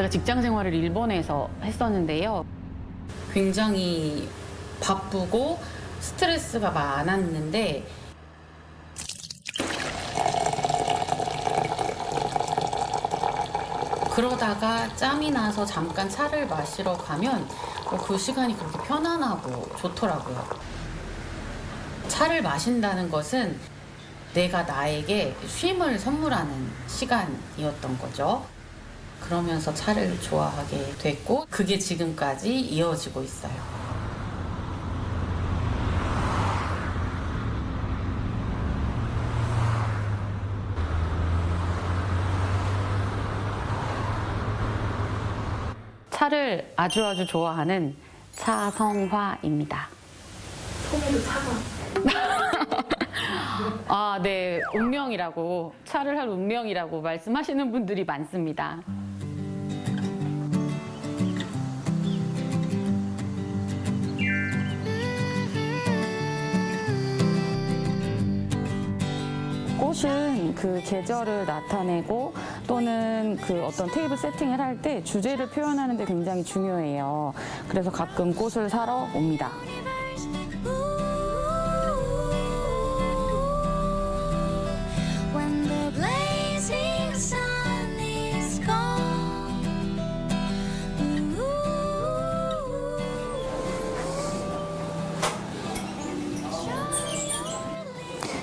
제가 직장 생활을 일본에서 했었는데요. 굉장히 바쁘고 스트레스가 많았는데 그러다가 짬이 나서 잠깐 차를 마시러 가면 어, 그 시간이 그렇게 편안하고 좋더라고요. 차를 마신다는 것은 내가 나에게 쉼을 선물하는 시간이었던 거죠. 그러면서 차를 좋아하게 됐고, 그게 지금까지 이어지고 있어요. 차를 아주 아주 좋아하는 차성화입니다. 소매도 차가. 아, 네. 운명이라고, 차를 할 운명이라고 말씀하시는 분들이 많습니다. 꽃은 그 계절을 나타내고 또는 그 어떤 테이블 세팅을 할 때 주제를 표현하는 데 굉장히 중요해요. 그래서 가끔 꽃을 사러 옵니다.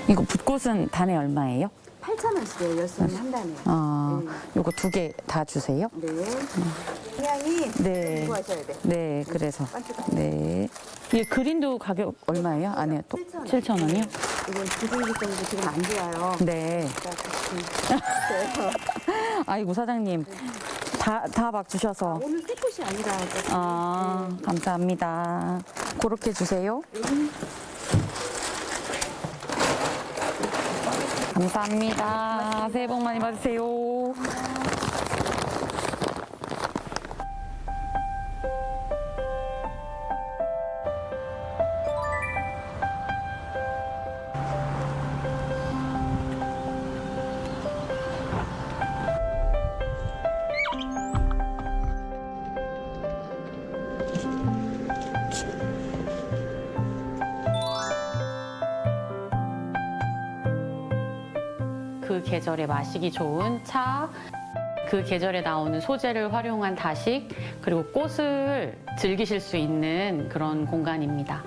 이거 붓꽃은 단에 얼마예요? 8,000원씩이에요. 열심히 한다네. 아, 요거 두 개 다 주세요. 네. 향이 네. 좋아하셔야 돼. 네, 그래서. 반짝반짝. 네. 이게 그린도 가격 얼마예요? 아니요, 또 7,000원. 7,000원이요? 이건 부들기성도 지금 안 좋아요. 네. 그래서 아이고, 사장님. 다, 다 막 주셔서. 오늘 새 꽃이 아니라. 아, 감사합니다. 그렇게 주세요. 감사합니다. 새해 복 많이 받으세요. 그 계절에 마시기 좋은 차, 그 계절에 나오는 소재를 활용한 다식, 그리고 꽃을 즐기실 수 있는 그런 공간입니다.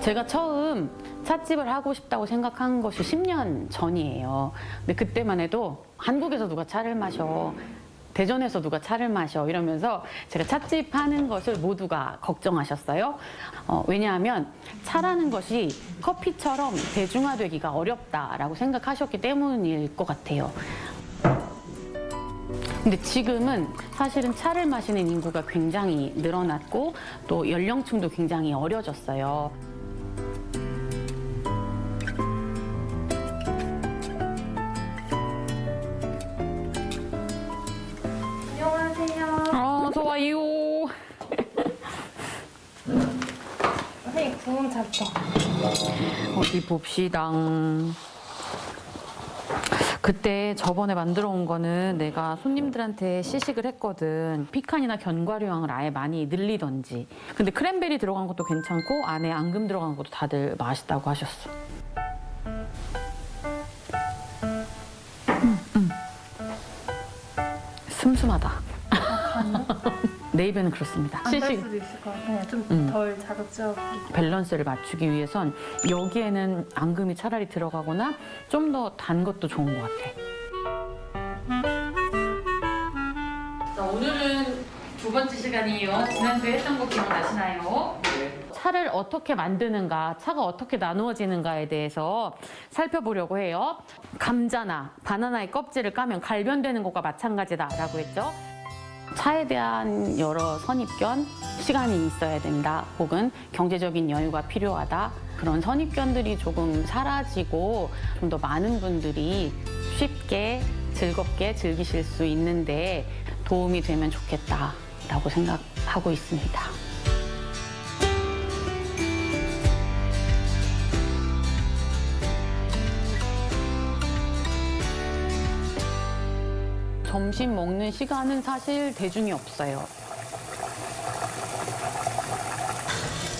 제가 처음 찻집을 하고 싶다고 생각한 것이 10년 전이에요. 근데 그때만 해도 한국에서 누가 차를 마셔. 대전에서 누가 차를 마셔 이러면서 제가 찻집 하는 것을 모두가 걱정하셨어요. 어, 왜냐하면 차라는 것이 커피처럼 대중화되기가 어렵다라고 생각하셨기 때문일 것 같아요. 근데 지금은 사실은 차를 마시는 인구가 굉장히 늘어났고 또 연령층도 굉장히 어려졌어요. 잡죠. 어디 봅시다. 그때 저번에 만들어 온 거는 내가 손님들한테 시식을 했거든. 피칸이나 견과류향을 아예 많이 늘리던지. 근데 크랜베리 들어간 것도 괜찮고 안에 앙금 들어간 것도 다들 맛있다고 하셨어. 음, 음. 슴슴하다. 내 입에는 그렇습니다. 안달 시식 수도 있을 것 같아요. 좀 음. 덜 자극적이고. 밸런스를 맞추기 위해선 여기에는 앙금이 차라리 들어가거나 좀 더 단 것도 좋은 것 같아. 자, 오늘은 두 번째 시간이에요. 지난주에 했던 거 기억나시나요? 차를 어떻게 만드는가, 차가 어떻게 나누어지는가에 대해서 살펴보려고 해요. 감자나 바나나의 껍질을 까면 갈변되는 것과 마찬가지다라고 했죠. 차에 대한 여러 선입견, 시간이 있어야 된다, 혹은 경제적인 여유가 필요하다. 그런 선입견들이 조금 사라지고 좀 더 많은 분들이 쉽게 즐겁게 즐기실 수 있는데 도움이 되면 좋겠다라고 생각하고 있습니다. 점심 먹는 시간은 사실 대중이 없어요.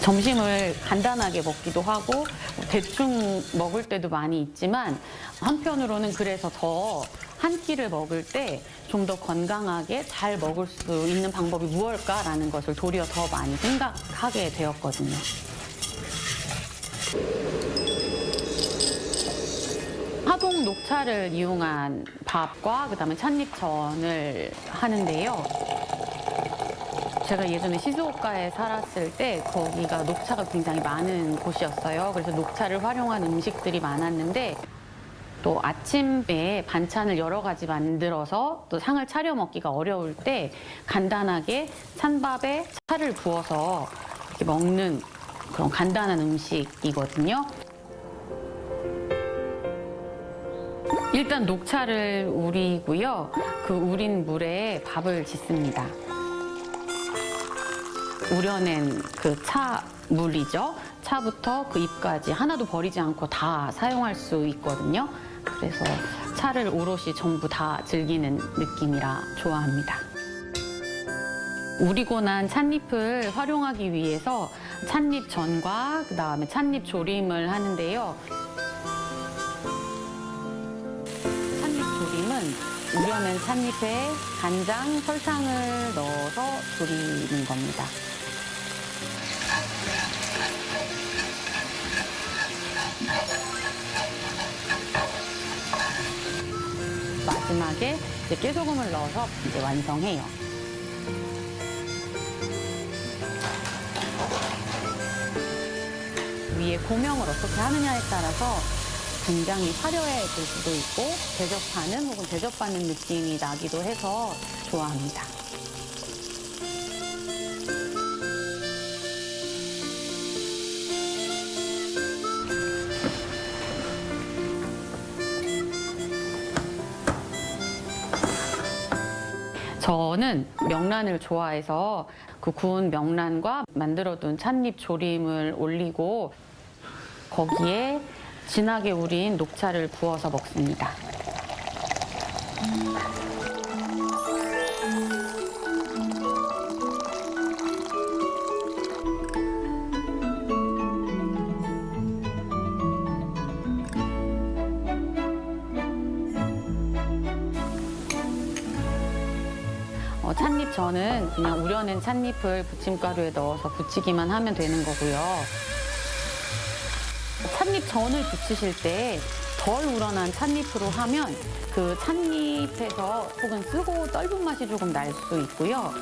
점심을 간단하게 먹기도 하고 대충 먹을 때도 많이 있지만 한편으로는 그래서 더 한 끼를 먹을 때 좀 더 건강하게 잘 먹을 수 있는 방법이 무엇일까라는 것을 도리어 더 많이 생각하게 되었거든요. 하동 녹차를 이용한 밥과 그다음에 찻잎전을 하는데요. 제가 예전에 시즈오카에 살았을 때 거기가 녹차가 굉장히 많은 곳이었어요. 그래서 녹차를 활용한 음식들이 많았는데 또 아침에 반찬을 여러 가지 만들어서 또 상을 차려 먹기가 어려울 때 간단하게 찬밥에 차를 부어서 이렇게 먹는 그런 간단한 음식이거든요. 일단 녹차를 우리고요. 그 우린 물에 밥을 짓습니다. 우려낸 그 차 물이죠. 차부터 그 잎까지 하나도 버리지 않고 다 사용할 수 있거든요. 그래서 차를 오롯이 전부 다 즐기는 느낌이라 좋아합니다. 우리고 난 찻잎을 활용하기 위해서 찻잎 전과 그다음에 찻잎 조림을 하는데요. 우려낸 찻잎에 간장, 설탕을 넣어서 조리는 겁니다. 마지막에 이제 깨소금을 넣어서 이제 완성해요. 위에 고명을 어떻게 하느냐에 따라서 굉장히 화려해질 수도 있고 대접하는 혹은 대접받는 느낌이 나기도 해서 좋아합니다. 저는 명란을 좋아해서 그 구운 명란과 만들어둔 찻잎 조림을 올리고 거기에 진하게 우린 녹차를 부어서 먹습니다. 어, 찻잎 전은 그냥 우려낸 찻잎을 부침가루에 넣어서 부치기만 하면 되는 거고요. 찻잎 전을 부치실 때 덜 우러난 찻잎으로 하면 그 찻잎에서 혹은 쓰고 떫은 맛이 조금 날 수 있고요.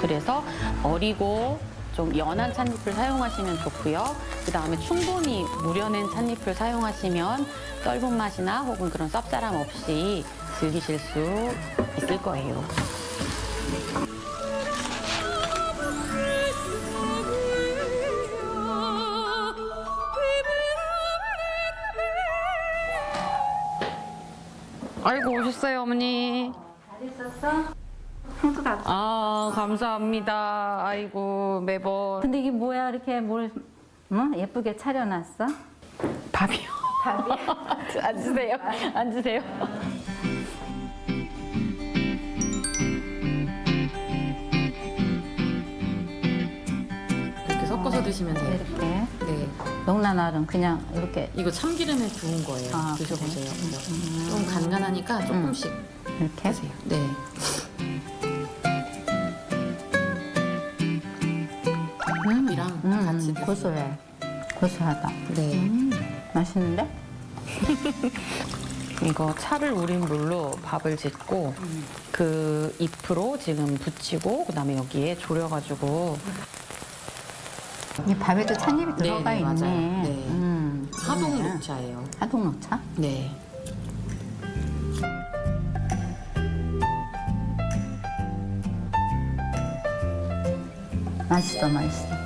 그래서 어리고 좀 연한 찻잎을 사용하시면 좋고요. 그 다음에 충분히 무려낸 찻잎을 사용하시면 떫은 맛이나 혹은 그런 쌉싸람 없이 즐기실 수 있을 거예요. 아이고 오셨어요 어머니. 형수가 아 감사합니다. 아이고 매번 근데 이게 뭐야 이렇게 뭘 어? 예쁘게 차려놨어? 밥이요. 밥이야? 앉으세요. 앉으세요. 이렇게 섞어서 드시면 돼요. 이렇게 네. 명란알은 그냥 이렇게 이거 참기름에 구운 거예요. 아, 드셔보세요. 좀 간간하니까 조금씩 이렇게 드세요. 네. 이랑 음, 같이 드세요. 고소해 고소하다 네. 음, 맛있는데? 이거 차를 우린 물로 밥을 짓고 그 잎으로 지금 붙이고 그다음에 여기에 졸여가지고 이 밥에도 찻잎이 네, 들어가 네, 있네 맞아요. 네. 음, 하동 그러네. 녹차예요. 하동 녹차? 네. 맛있어 맛있어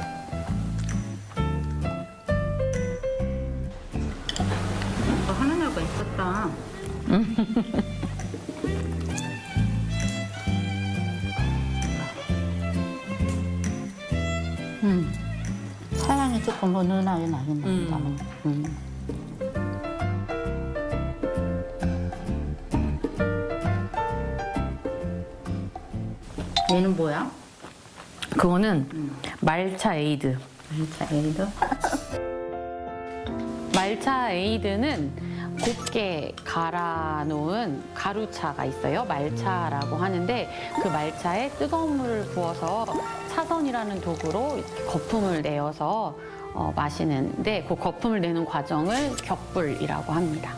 조금 은은하게 나긴 난다. 음. 얘는 뭐야? 그거는 말차 에이드. 자, 얘도 말차 에이드는 곱게 갈아 놓은 가루차가 있어요. 말차라고 하는데 그 말차에 뜨거운 물을 부어서 차선이라는 도구로 거품을 내어서 어, 마시는데 그 거품을 내는 과정을 격불이라고 합니다.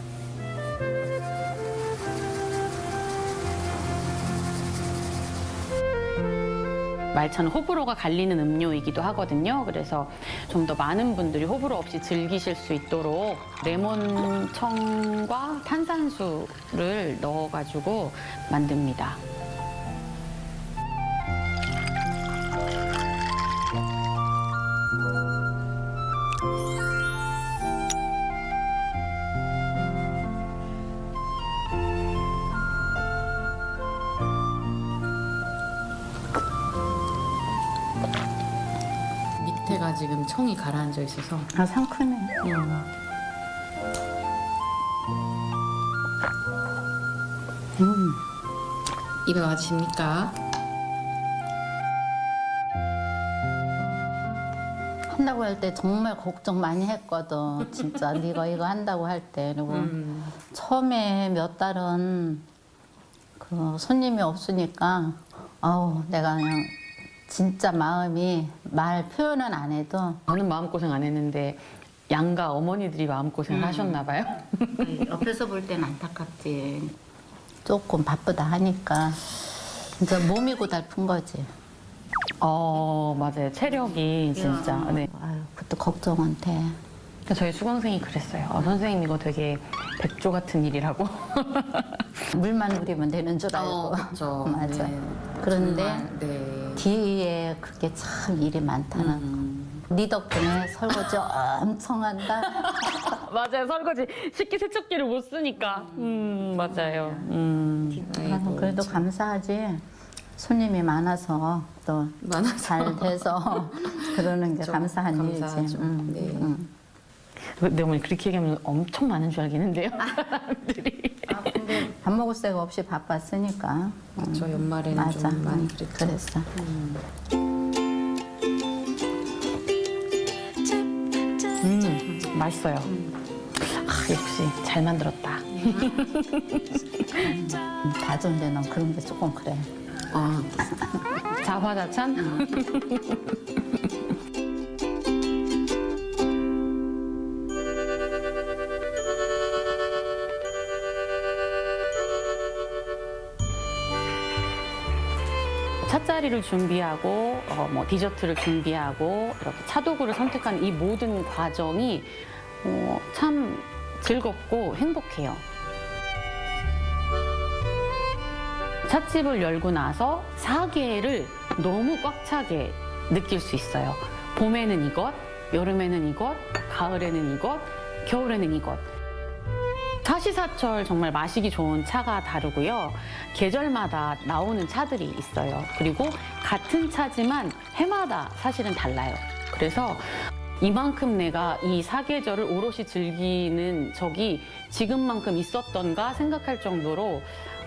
말차는 호불호가 갈리는 음료이기도 하거든요. 그래서 좀 더 많은 분들이 호불호 없이 즐기실 수 있도록 레몬청과 탄산수를 넣어가지고 만듭니다. 밑에가 지금 청이 가라앉아 있어서 아 상큼해. 음. 입에 맞으십니까? 한다고 할 때 정말 걱정 많이 했거든. 진짜 네가 이거 한다고 할 때. 그리고 음. 처음에 몇 달은 그 손님이 없으니까 아우 내가 그냥 진짜 마음이 말 표현은 안 해도 저는 마음고생 안 했는데 양가 어머니들이 마음고생을 하셨나 봐요. 옆에서 볼 때는 안타깝지. 조금 바쁘다 하니까 진짜 몸이 고달픈 거지. 어, 맞아요. 체력이 진짜. 네. 아유, 그것도 걱정은 돼. 그러니까 저희 수강생이 그랬어요. 어, 선생님 이거 되게 백조 같은 일이라고. 물만 그리면 되는 줄 알고. 그렇죠. 맞아. 네. 그런데 정말, 네. 뒤에 그게 참 일이 많다는 음. 거. 네 덕분에 설거지 엄청 한다. 맞아요. 설거지 식기 세척기를 못 쓰니까. 음, 맞아요. 음. 아, 그래도 감사하지. 손님이 많아서 또잘 돼서 그러는 게 감사한 일이지. 감사하죠. 음, 네. 음. 내 어머니 그렇게 얘기하면 엄청 많은 줄 알겠는데요. 사람들이. 아, 근데 밥 먹을 새가 없이 바빴으니까. 그렇죠. 연말에는 맞아. 좀 많이 음, 그랬죠. 그랬어. 음, 맛있어요. 아, 역시 잘 만들었다. 다전데 넌 그런 게 조금 그래. 아, 자화자찬? 찻자리를 준비하고 어, 뭐 디저트를 준비하고 이렇게 차도구를 선택하는 이 모든 과정이 어, 참 즐겁고 행복해요. 찻집을 열고 나서 사계를 너무 꽉 차게 느낄 수 있어요. 봄에는 이것, 여름에는 이것, 가을에는 이것, 겨울에는 이것. 사시사철 정말 마시기 좋은 차가 다르고요. 계절마다 나오는 차들이 있어요. 그리고 같은 차지만 해마다 사실은 달라요. 그래서 이만큼 내가 이 사계절을 오롯이 즐기는 적이 지금만큼 있었던가 생각할 정도로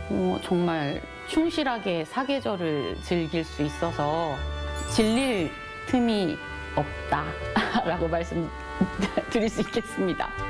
어, 정말 충실하게 사계절을 즐길 수 있어서 질릴 틈이 없다라고 말씀드릴 수 있겠습니다.